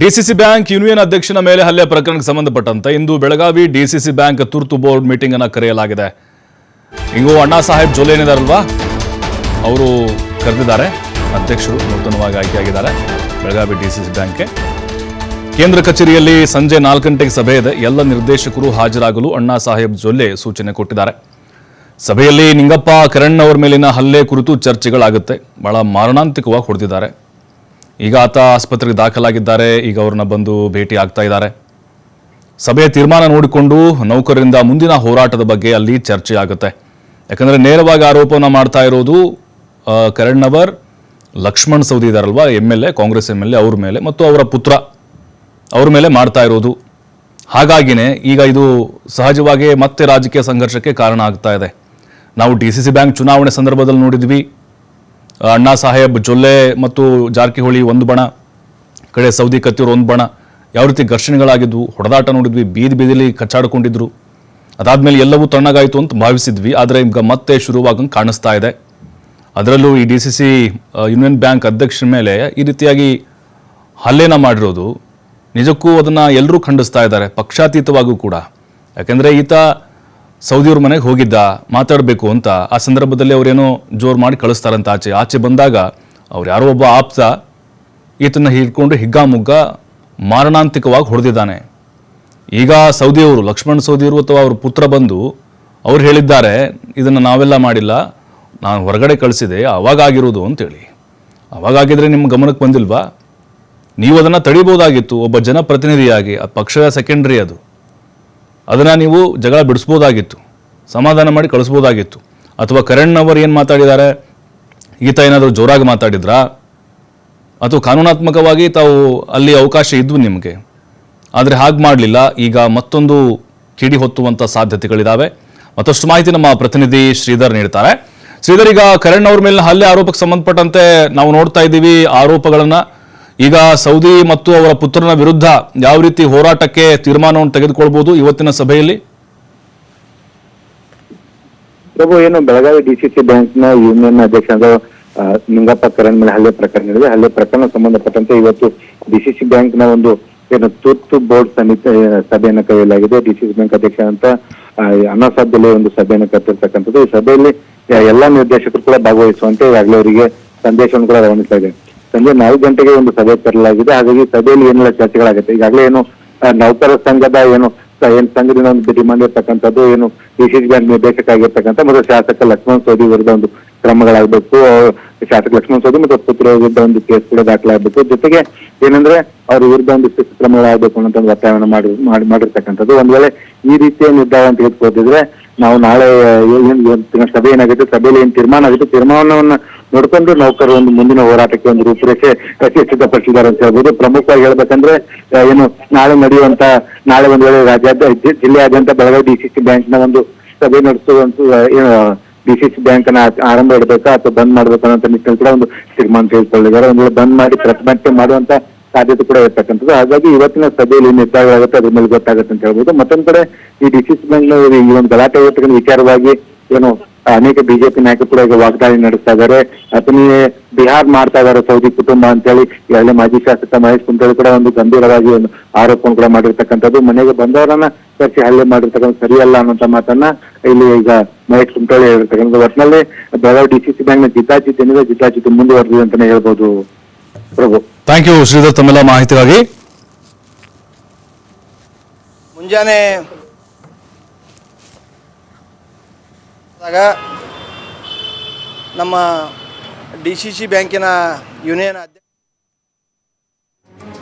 DCC bank union ಅಧ್ಯಕ್ಷನ ಮೇಲೆ ಹಲ್ಲೆ ಪ್ರಕರಣಕ್ಕೆ ಸಂಬಂಧಪಟ್ಟಂತೆ ಇಂದು ಬೆಳಗಾವಿ ಡಿಸಿಸಿ ಬ್ಯಾಂಕ್ ತುರ್ತು ಬೋರ್ಡ್ ಮೀಟಿಂಗ್ ಅನ್ನು ಕರೆಯಲಾಗಿದೆ. ಹಿಂಗೂ ಅಣ್ಣಾ ಸಾಹೇಬ್ ಜೊಲೆ ಏನಿದಾರಲ್ವಾ? ಅವರು ಕರೆದಿದ್ದಾರೆ. ಅಧ್ಯಕ್ಷರು ನೂತನವಾಗಿ ಆಯ್ಕೆಯಾಗಿದ್ದಾರೆ. ಬೆಳಗಾವಿ ಡಿಸಿಸಿ ಬ್ಯಾಂಕ್ಗೆ. ಕೇಂದ್ರ ಕಚೇರಿಯಲ್ಲಿ ಸಂಜೆ ನಾಲ್ಕು ಗಂಟೆಗೆ ಸಭೆ ಇದೆ. ಎಲ್ಲ ನಿರ್ದೇಶಕರು ಹಾಜರಾಗಲು ಅಣ್ಣಾ ಸಾಹೇಬ್ ಜೊಲ್ಲೆ ಸೂಚನೆ ಕೊಟ್ಟಿದ್ದಾರೆ. ಸಭೆಯಲ್ಲಿ ನಿಂಗಪ್ಪ, ಕರಣ್ ಅವರ ಮೇಲಿನ ಹಲ್ಲೆ ಕುರಿತು ಚರ್ಚೆಗಳಾಗುತ್ತೆ. ಬಹಳ ಮಾರಣಾಂತಿಕವಾಗಿ ಹೊಡೆದಿದ್ದಾರೆ. ಈಗ ಆತ ಆಸ್ಪತ್ರೆಗೆ ದಾಖಲಾಗಿದ್ದಾರೆ. ಈಗ ಅವ್ರನ್ನ ಬಂದು ಭೇಟಿ ಆಗ್ತಾ ಇದ್ದಾರೆ. ಸಭೆಯ ತೀರ್ಮಾನ ನೋಡಿಕೊಂಡು ನೌಕರರಿಂದ ಮುಂದಿನ ಹೋರಾಟದ ಬಗ್ಗೆ ಅಲ್ಲಿ ಚರ್ಚೆ ಆಗುತ್ತೆ. ಯಾಕಂದರೆ ನೇರವಾಗಿ ಆರೋಪವನ್ನು ಮಾಡ್ತಾ ಇರೋದು ಆ, ಕರಣ್ ಅವರ್ Laxman Savadi ಇದಾರಲ್ವಾ M L A Congress M L A ಅವ್ರ ಮೇಲೆ ಮತ್ತು ಅವರ ಪುತ್ರ ಅವ್ರ ಮೇಲೆ ಮಾಡ್ತಾ ಇರೋದು. ಹಾಗಾಗಿನೇ ಈಗ ಇದು ಸಹಜವಾಗಿ ಮತ್ತೆ ರಾಜಕೀಯ ಸಂಘರ್ಷಕ್ಕೆ ಕಾರಣ ಆಗ್ತಾ ಇದೆ. ನಾವು ಡಿ ಸಿ ಸಿ ಬ್ಯಾಂಕ್ ಚುನಾವಣೆ ಸಂದರ್ಭದಲ್ಲಿ ನೋಡಿದ್ವಿ. ಅಣ್ಣಾ ಸಾಹೇಬ್, ಜೊಲ್ಲೆ ಮತ್ತು ಜಾರಕಿಹೊಳಿ ಒಂದು ಬಣ, ಕಡೆ ಸೌದಿ ಕತ್ತಿಯವರು ಒಂದು ಬಣ, ಯಾವ ರೀತಿ ಘರ್ಷಣೆಗಳಾಗಿದ್ವು, ಹೊಡೆದಾಟ ನೋಡಿದ್ವಿ, ಬೀದಿ ಬೀದಿಲಿ ಕಚ್ಚಾಡ್ಕೊಂಡಿದ್ರು. ಅದಾದಮೇಲೆ ಎಲ್ಲವೂ ತಣ್ಣಗಾಯಿತು ಅಂತ ಭಾವಿಸಿದ್ವಿ, ಆದರೆ ಈಗ ಮತ್ತೆ ಶುರುವಾಗಂಗೆ ಕಾಣಿಸ್ತಾ ಇದೆ. ಅದರಲ್ಲೂ ಈ D C C union bank ಅಧ್ಯಕ್ಷರ ಮೇಲೆ ಈ ರೀತಿಯಾಗಿ ಹಲ್ಲೆನ ಮಾಡಿರೋದು, ನಿಜಕ್ಕೂ ಅದನ್ನು ಎಲ್ಲರೂ ಖಂಡಿಸ್ತಾ ಇದ್ದಾರೆ, ಪಕ್ಷಾತೀತವಾಗೂ ಕೂಡ. ಯಾಕೆಂದರೆ ಈತ ಸೌದಿಯವ್ರ ಮನೆಗೆ ಹೋಗಿದ್ದ, ಮಾತಾಡಬೇಕು ಅಂತ ಆ ಸಂದರ್ಭದಲ್ಲಿ ಅವರೇನೋ ಜೋರು ಮಾಡಿ ಕಳಿಸ್ತಾರಂತ ಆಚೆ. ಆಚೆ ಬಂದಾಗ ಅವ್ರು ಯಾರೋ ಒಬ್ಬ ಆಪ್ತ ಈತನ ಹಿಡ್ಕೊಂಡು ಹಿಗ್ಗಾಮುಗ್ಗ ಮಾರಣಾಂತಿಕವಾಗಿ ಹೊಡೆದಿದ್ದಾನೆ. ಈಗ ಸೌದಿಯವರು, ಲಕ್ಷ್ಮಣ್ ಸೌದಿಯವರು ಅಥವಾ ಅವ್ರ ಪುತ್ರ ಬಂದು ಅವ್ರು ಹೇಳಿದ್ದಾರೆ, ಇದನ್ನು ನಾವೆಲ್ಲ ಮಾಡಿಲ್ಲ, ನಾನು ಹೊರಗಡೆ ಕಳಿಸಿದೆ, ಅವಾಗ ಆಗಿರೋದು ಅಂತೇಳಿ. ಅವಾಗಾಗಿದ್ರೆ ನಿಮ್ಮ ಗಮನಕ್ಕೆ ಬಂದಿಲ್ವಾ? ನೀವು ಅದನ್ನು ತಡಿಬೋದಾಗಿತ್ತು, ಒಬ್ಬ ಜನಪ್ರತಿನಿಧಿಯಾಗಿ, ಆ ಪಕ್ಷದ ಸೆಕೆಂಡ್ರಿ ಅದು. ಅದನ್ನು ನೀವು ಜಗಳ ಬಿಡಿಸ್ಬೋದಾಗಿತ್ತು, ಸಮಾಧಾನ ಮಾಡಿ ಕಳಿಸ್ಬೋದಾಗಿತ್ತು. ಅಥವಾ ಕರಣ್ ಅವರು ಏನು ಮಾತಾಡಿದ್ದಾರೆ? ಈತ ಏನಾದರೂ ಜೋರಾಗಿ ಮಾತಾಡಿದ್ರಾ? ಅಥವಾ ಕಾನೂನಾತ್ಮಕವಾಗಿ ತಾವು ಅಲ್ಲಿ ಅವಕಾಶ ಇದ್ವು ನಿಮಗೆ. ಆದರೆ ಹಾಗೆ ಮಾಡಲಿಲ್ಲ. ಈಗ ಮತ್ತೊಂದು ಕಿಡಿ ಹೊತ್ತುವಂಥ ಸಾಧ್ಯತೆಗಳಿದ್ದಾವೆ ಮತ್ತಷ್ಟು ಮಾಹಿತಿ ನಮ್ಮ ಪ್ರತಿನಿಧಿ ಶ್ರೀಧರ್ ನೀಡ್ತಾರೆ. ಶ್ರೀಧರ್, ಈಗ ಕರಣ್ ಅವ್ರ ಮೇಲಿನ ಹಲ್ಲೆ ಆರೋಪಕ್ಕೆ ಸಂಬಂಧಪಟ್ಟಂತೆ ನಾವು ನೋಡ್ತಾ ಇದ್ದೀವಿ ಆರೋಪಗಳನ್ನ. ಈಗ ಸೌದಿ ಮತ್ತು ಅವರ ಪುತ್ರನ ವಿರುದ್ಧ ಯಾವ ರೀತಿ ಹೋರಾಟಕ್ಕೆ ತೀರ್ಮಾನವನ್ನು ತೆಗೆದುಕೊಳ್ಬಹುದು ಇವತ್ತಿನ ಸಭೆಯಲ್ಲಿ? ಪ್ರಭು, ಏನು ಬೆಳಗಾವಿ ಡಿಸಿಸಿ ಬ್ಯಾಂಕ್ನ ಯೂನಿಯನ್ ಅಧ್ಯಕ್ಷ ನಿಂಗಪ್ಪ ಕರಣ್ ಮೇಲೆ ಹಲ್ಲೆ ಪ್ರಕರಣ ನಡೆದಿದೆ. ಹಲ್ಲೆ ಪ್ರಕರಣ ಸಂಬಂಧಪಟ್ಟಂತೆ ಇವತ್ತು ಡಿಸಿಸಿ ಬ್ಯಾಂಕ್ನ ಒಂದು ಏನು ತುರ್ತು ಬೋರ್ಡ್ ಸಮಿತಿ ಸಭೆಯನ್ನು ಕರೆಯಲಾಗಿದೆ. ಡಿಸಿಸಿ ಬ್ಯಾಂಕ್ ಅಧ್ಯಕ್ಷ ಅಂತ ಅನಾಸಾಧ್ಯದಲ್ಲಿ ಒಂದು ಸಭೆಯನ್ನು ಕರೆತಿರ್ತಕ್ಕಂಥದ್ದು ಈ ಸಭೆಯಲ್ಲಿ ಎಲ್ಲಾ ನಿರ್ದೇಶಕರು ಕೂಡ ಭಾಗವಹಿಸುವಂತೆ, ಈಗಾಗಲೇ ಅವರಿಗೆ ಸಂದೇಶವನ್ನು ಕೂಡ ರವಾನಿಸಲಾಗಿದೆ. ಸಂಜೆ ನಾಲ್ಕು ಗಂಟೆಗೆ ಒಂದು ಸಭೆ ತರಲಾಗಿದೆ ಹಾಗಾಗಿ ಸಭೆಯಲ್ಲಿ ಏನೆಲ್ಲ ಚರ್ಚೆಗಳಾಗುತ್ತೆ? ಈಗಾಗಲೇ ಏನು ನೌಕರ ಸಂಘದ ಏನು ಏನ್ ಸಂಘದಿಂದ ಒಂದು ಡಿಮಾಂಡ್ ಇರ್ತಕ್ಕಂಥದ್ದು ಏನು ಡಿಸಿಸಿ ಬ್ಯಾಂಕ್ ನಿರ್ದೇಶಕ ಆಗಿರ್ತಕ್ಕಂಥ ಮತ್ತು ಶಾಸಕ ಲಕ್ಷ್ಮಣ್ ಸೋದಿ ವಿರುದ್ಧ ಒಂದು ಕ್ರಮಗಳಾಗಬೇಕು. ಶಾಸಕ ಲಕ್ಷ್ಮಣ್ ಸೋದಿ ಮತ್ತು ಪುತ್ರ ವಿರುದ್ಧ ಒಂದು ಕೇಸ್ ಕೂಡ ದಾಖಲಾಗಬೇಕು. ಜೊತೆಗೆ ಏನಂದ್ರೆ ಅವ್ರ ವಿರುದ್ಧ ಒಂದು ಶಿಸ್ತು ಕ್ರಮಗಳಾಗಬೇಕು ಅನ್ನೋ ಒಂದು ಒತ್ತಾಯವನ್ನು ಮಾಡಿ, ಮಾಡಿ- ಮಾಡಿರ್ತಕ್ಕಂಥದ್ದು. ಒಂದ್ ವೇಳೆ ಈ ರೀತಿಯ ನಿರ್ಧಾರ ತೆಗೆದುಕೊಳ್ತಿದ್ರೆ ನಾವು ನಾಳೆ ಸಭೆ ಏನಾಗುತ್ತೆ? ಸಭೆಯಲ್ಲಿ ಏನ್ ತೀರ್ಮಾನ ಆಗುತ್ತೆ? ತೀರ್ಮಾನವನ್ನ ನೋಡ್ಕೊಂಡು ನೌಕರರು ಒಂದು ಮುಂದಿನ ಹೋರಾಟಕ್ಕೆ ಒಂದು ರೂಪುರೇಷೆ ಸಿದ್ಧಪಡಿಸಿದ್ದಾರೆ ಅಂತ ಹೇಳ್ಬೋದು. ಪ್ರಮುಖವಾಗಿ ಹೇಳ್ಬೇಕಂದ್ರೆ ಏನು ನಾಳೆ ನಡೆಯುವಂತ, ನಾಳೆ ಒಂದು ವೇಳೆ ರಾಜ್ಯಾದ್ಯ ಜಿಲ್ಲೆಯಾದ್ಯಂತ ಬೆಳಗಾವಿ ಡಿಸಿಸಿ ಬ್ಯಾಂಕ್ನ ಒಂದು ಸಭೆ ನಡೆಸುವಂತ ಡಿಸಿಸಿ ಬ್ಯಾಂಕ್ನ ಆರಂಭ ಇಡಬೇಕಾ ಅಥವಾ ಬಂದ್ ಮಾಡ್ಬೇಕಾ ಅನ್ನೋ ನಿಟ್ಟಿನಲ್ಲಿ ಕೂಡ ಒಂದು ತೀರ್ಮಾನ ತೆಗೆದುಕೊಳ್ಳಿದ್ದಾರೆ ಒಂದು ವೇಳೆ ಬಂದ್ ಮಾಡಿ ಪ್ರತಿಭಟನೆ ಮಾಡುವಂತ ಸಾಧ್ಯತೆ ಕೂಡ ಇರ್ತಕ್ಕಂಥದ್ದು. ಹಾಗಾಗಿ ಇವತ್ತಿನ ಸಭೆಯಲ್ಲಿ ನಿರ್ಧಾರ ಆಗುತ್ತೆ ಅದ್ರ ಮೇಲೆ ಗೊತ್ತಾಗುತ್ತೆ ಅಂತ ಹೇಳ್ಬೋದು. ಮತ್ತೊಂದ್ ಕಡೆ ಈ ಡಿಸಿಸಿ ಬ್ಯಾಂಕ್ನ ಈ ಒಂದು ಗಲಾಟೆ ವಿಚಾರವಾಗಿ ಏನು ಅನೇಕ ಬಿಜೆಪಿ ನಾಯಕರು ಕೂಡ ಈಗ ವಾಗ್ದಾಳಿ ನಡೆಸ್ತಾ ಇದ್ದಾರೆ. ಅದನ್ನೇ ಬಿಹಾರ್ ಮಾಡ್ತಾ ಇದ್ದಾರೆ ಸೌದಿ ಕುಟುಂಬ ಅಂತೇಳಿ. ಈಗಾಗಲೇ ಮಾಜಿ ಶಾಸಕ ಮಹೇಶ್ ಕುಂತಳಿ ಕೂಡ ಒಂದು ಗಂಭೀರವಾಗಿ ಒಂದು ಆರೋಪವನ್ನು ಕೂಡ ಮಾಡಿರ್ತಕ್ಕಂಥದ್ದು. ಮನೆಗೆ ಬಂದವರನ್ನ ಕರೆಸಿ ಹಲ್ಲೆ ಮಾಡಿರ್ತಕ್ಕಂಥ ಸರಿಯಲ್ಲ ಅನ್ನೋಂತ ಮಾತನ್ನ ಇಲ್ಲಿ ಈಗ ಮಹೇಶ್ ಕುಂಟಳಿ ಹೇಳಿರ್ತಕ್ಕಂಥದ್ದು. ಒಟ್ಟಿನಲ್ಲಿ ಬೆಳಗಾವಿ ಸಿ ಬ್ಯಾಂಕ್ನ ಜಿದ್ದಾಜಿತ್ ಏನಿದೆ ಜಿದ್ದಾಜಿತ್ ಮುಂದುವರೆದಿದೆ ಅಂತಾನೆ ಹೇಳ್ಬೋದು. ಪ್ರಭು. ಥ್ಯಾಂಕ್ ಯು ಶ್ರೀಧರ್ ತಮ್ಮೆಲ್ಲ ಮಾಹಿತಿಗಾಗಿ. ಮುಂಜಾನೆ ನಮ್ಮ ಡಿ ಸಿ ಸಿ ಬ್ಯಾಂಕಿನ ಯೂನಿಯನ್ ಅಧ್ಯಕ್ಷ